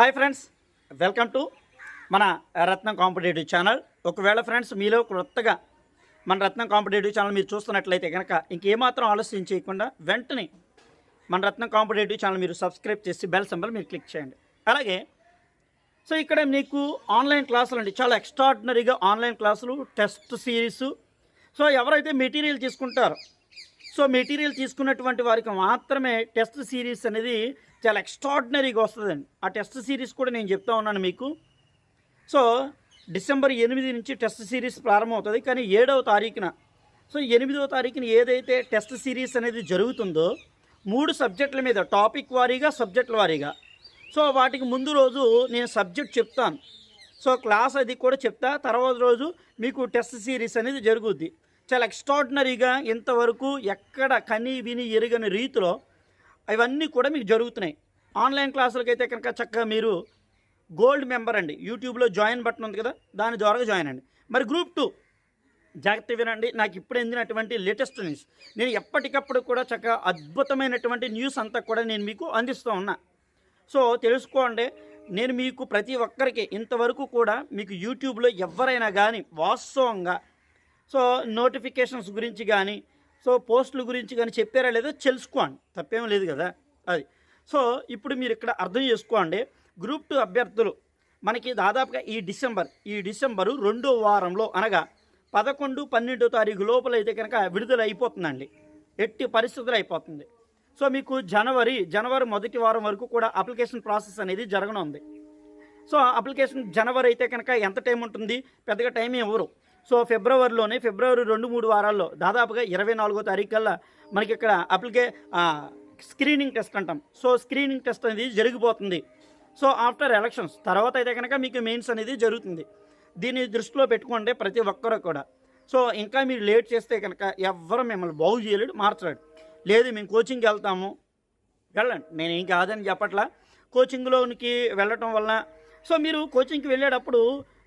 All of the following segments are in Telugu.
హాయ్ ఫ్రెండ్స్ వెల్కమ్ టు మన రత్నం కాంపిటేటివ్ ఛానల్. ఒకవేళ ఫ్రెండ్స్ మీలో క్రొత్తగా మన రత్నం కాంపిటేటివ్ ఛానల్ మీరు చూస్తున్నట్లయితే కనుక ఇంకేమాత్రం ఆలస్యం చేయకుండా వెంటనే మన రత్నం కాంపిటేటివ్ ఛానల్ మీరు సబ్స్క్రైబ్ చేసి బెల్ సింబల్ మీరు క్లిక్ చేయండి. అలాగే సో ఇక్కడ మీకు ఆన్లైన్ క్లాసులు అండి. చాలా ఎక్స్ట్రాడినరీగా ఆన్లైన్ క్లాసులు టెస్ట్ సిరీస్ సో ఎవరైతే మెటీరియల్ తీసుకుంటారో సో మెటీరియల్ తీసుకున్నటువంటి వారికి మాత్రమే టెస్ట్ సిరీస్ అనేది చాలా ఎక్స్ట్రాడినరీగా వస్తుందండి. ఆ టెస్ట్ సిరీస్ కూడా నేను చెప్తా ఉన్నాను మీకు. సో డిసెంబర్ ఎనిమిది నుంచి టెస్ట్ సిరీస్ ప్రారంభమవుతుంది కానీ ఏడవ తారీఖున. సో ఎనిమిదవ తారీఖున ఏదైతే టెస్ట్ సిరీస్ అనేది జరుగుతుందో మూడు సబ్జెక్టుల మీద టాపిక్ వారీగా సబ్జెక్టుల వారీగా. సో వాటికి ముందు రోజు నేను సబ్జెక్ట్ చెప్తాను. సో క్లాస్ అది కూడా చెప్తా తర్వాత రోజు మీకు టెస్ట్ సిరీస్ అనేది జరుగుద్ది. చాలా ఎక్స్ట్రాడినరీగా ఇంతవరకు ఎక్కడ కని విని ఎరుగని రీతిలో అవన్నీ కూడా మీకు జరుగుతున్నాయి. ఆన్లైన్ క్లాసులకి అయితే కనుక చక్కగా మీరు గోల్డ్ మెంబర్ అండి. యూట్యూబ్లో జాయిన్ బటన్ ఉంది కదా దాని ద్వారా జాయిన్ అండి. మరి గ్రూప్ టూ జాగ్రత్త వినండి. నాకు ఇప్పుడు ఎందినటువంటి లేటెస్ట్ న్యూస్ నేను ఎప్పటికప్పుడు కూడా చక్కగా అద్భుతమైనటువంటి న్యూస్ అంతా కూడా నేను మీకు అందిస్తూ ఉన్నా. సో తెలుసుకోండి. నేను మీకు ప్రతి ఒక్కరికి ఇంతవరకు కూడా మీకు యూట్యూబ్లో ఎవరైనా కానీ వాస్తవంగా సో నోటిఫికేషన్స్ గురించి కానీ సో పోస్టుల గురించి కానీ చెప్పారా లేదో తెలుసుకోండి. తప్పేం లేదు కదా అది. సో ఇప్పుడు మీరు ఇక్కడ అర్థం చేసుకోండి. గ్రూప్ టూ అభ్యర్థులు మనకి దాదాపుగా ఈ డిసెంబర్ ఈ డిసెంబరు రెండో వారంలో అనగా పదకొండు పన్నెండో తారీఖు లోపల అయితే కనుక విడుదల అయిపోతుందండి. ఎట్టి పరిస్థితులు అయిపోతుంది. సో మీకు జనవరి జనవరి మొదటి వారం వరకు కూడా అప్లికేషన్ ప్రాసెస్ అనేది జరగనుంది. సో అప్లికేషన్ జనవరి అయితే కనుక ఎంత టైం ఉంటుంది? పెద్దగా టైం ఇవ్వరు. సో ఫిబ్రవరిలోనే ఫిబ్రవరి రెండు మూడు వారాల్లో దాదాపుగా ఇరవై నాలుగో తారీఖు కల్లా మనకి ఇక్కడ అప్లికే స్క్రీనింగ్ టెస్ట్ అంటాం. సో స్క్రీనింగ్ టెస్ట్ అనేది జరిగిపోతుంది. సో ఆఫ్టర్ ఎలక్షన్స్ తర్వాత అయితే కనుక మీకు మెయిన్స్ అనేది జరుగుతుంది. దీన్ని దృష్టిలో పెట్టుకోండి ప్రతి ఒక్కరు కూడా. సో ఇంకా మీరు లేట్ చేస్తే కనుక ఎవ్వరు మిమ్మల్ని బాగు చేయలేడు మార్చలేడు. లేదు మేము కోచింగ్కి వెళ్తాము. వెళ్ళండి. నేను ఏం కాదని చెప్పట్లా. కోచింగ్లోనికి వెళ్ళటం వలన సో మీరు కోచింగ్కి వెళ్ళేటప్పుడు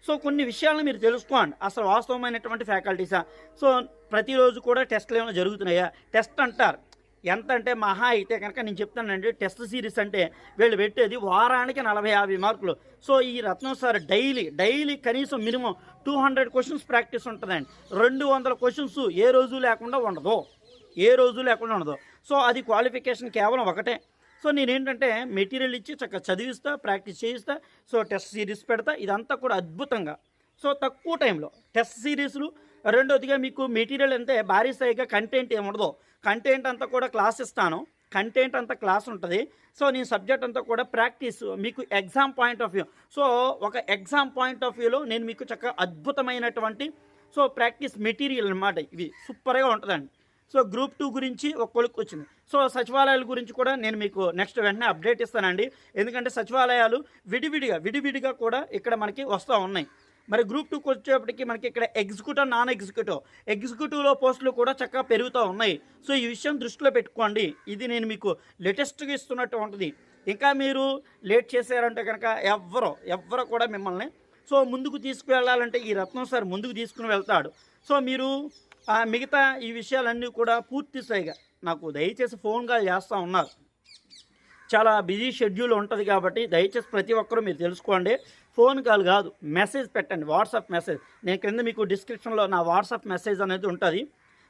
సో కొన్ని విషయాలను మీరు తెలుసుకోండి. అసలు వాస్తవమైనటువంటి ఫ్యాకల్టీసా? సో ప్రతిరోజు కూడా టెస్ట్లు ఏమైనా జరుగుతున్నాయా? టెస్ట్ అంటారు. ఎంత అంటే మహా అయితే కనుక నేను చెప్తానండి టెస్ట్ సిరీస్ అంటే వీళ్ళు పెట్టేది వారానికి నలభై యాభై మార్కులు. సో ఈ రత్నం సార్ డైలీ డైలీ కనీసం minimum two hundred questions practice ఉంటుందండి. రెండు వందల క్వశ్చన్స్ ఏ రోజు లేకుండా ఉండదు. ఏ రోజు లేకుండా ఉండదు. సో అది క్వాలిఫికేషన్ కేవలం ఒకటే. సో నేనేంటంటే మెటీరియల్ ఇచ్చి చక్కగా చదివిస్తా ప్రాక్టీస్ చేయిస్తా సో టెస్ట్ సిరీస్ పెడతా ఇదంతా కూడా అద్భుతంగా. సో తక్కువ టైంలో టెస్ట్ సిరీస్లు రెండోదిగా మీకు మెటీరియల్ అంటే భారీ స్థాయిగా కంటెంట్ ఏముండదు. కంటెంట్ అంతా కూడా క్లాస్ ఇస్తాను. కంటెంట్ అంతా క్లాస్ ఉంటుంది. సో నేను సబ్జెక్ట్ అంతా కూడా ప్రాక్టీస్ మీకు exam point of view. So ఒక ఎగ్జామ్ పాయింట్ ఆఫ్ వ్యూలో నేను మీకు చక్కగా అద్భుతమైనటువంటి సో ప్రాక్టీస్ మెటీరియల్ అన్నమాట ఇవి. సూపర్గా ఉంటుందండి. సో గ్రూప్ టూ గురించి ఒక వచ్చింది. సో సచివాలయాల గురించి కూడా నేను మీకు నెక్స్ట్ వెంటనే అప్డేట్ ఇస్తానండి. ఎందుకంటే సచివాలయాలు విడివిడిగా విడివిడిగా కూడా ఇక్కడ మనకి వస్తూ ఉన్నాయి. మరి గ్రూప్ టూకి వచ్చేప్పటికి మనకి ఇక్కడ ఎగ్జిక్యూటివ్ నాన్ ఎగ్జిక్యూటివ్ ఎగ్జిక్యూటివ్లో పోస్టులు కూడా చక్కగా పెరుగుతూ ఉన్నాయి. సో ఈ విషయం దృష్టిలో పెట్టుకోండి. ఇది నేను మీకు లేటెస్ట్గా ఇస్తున్నట్టు ఉంటుంది. ఇంకా మీరు లేట్ చేశారంటే కనుక ఎవ్వరో ఎవ్వరో కూడా మిమ్మల్ని సో ముందుకు తీసుకువెళ్ళాలంటే ఈ రత్నం సార్ ముందుకు తీసుకుని వెళ్తాడు. సో మీరు మిగతా ఈ విషయాలన్నీ కూడా పూర్తి స్థాయిగా నాకు దయచేసి ఫోన్ కాల్ చేస్తూ ఉన్నారు. చాలా బిజీ షెడ్యూల్ ఉంటుంది కాబట్టి దయచేసి ప్రతి ఒక్కరూ మీరు తెలుసుకోండి. ఫోన్ కాల్ కాదు మెసేజ్ పెట్టండి వాట్సాప్ మెసేజ్. నేను క్రింద మీకు డిస్క్రిప్షన్లో నా వాట్సాప్ మెసేజ్ అనేది ఉంటుంది.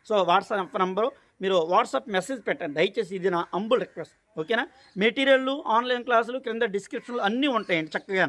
సో వాట్సాప్ నెంబరు మీరు వాట్సాప్ మెసేజ్ పెట్టండి. దయచేసి ఇది నా అంబుల్ రిక్వెస్ట్ ఓకేనా? మెటీరియల్ ఆన్లైన్ క్లాసులు క్రింద డిస్క్రిప్షన్లు అన్నీ ఉంటాయండి చక్కగా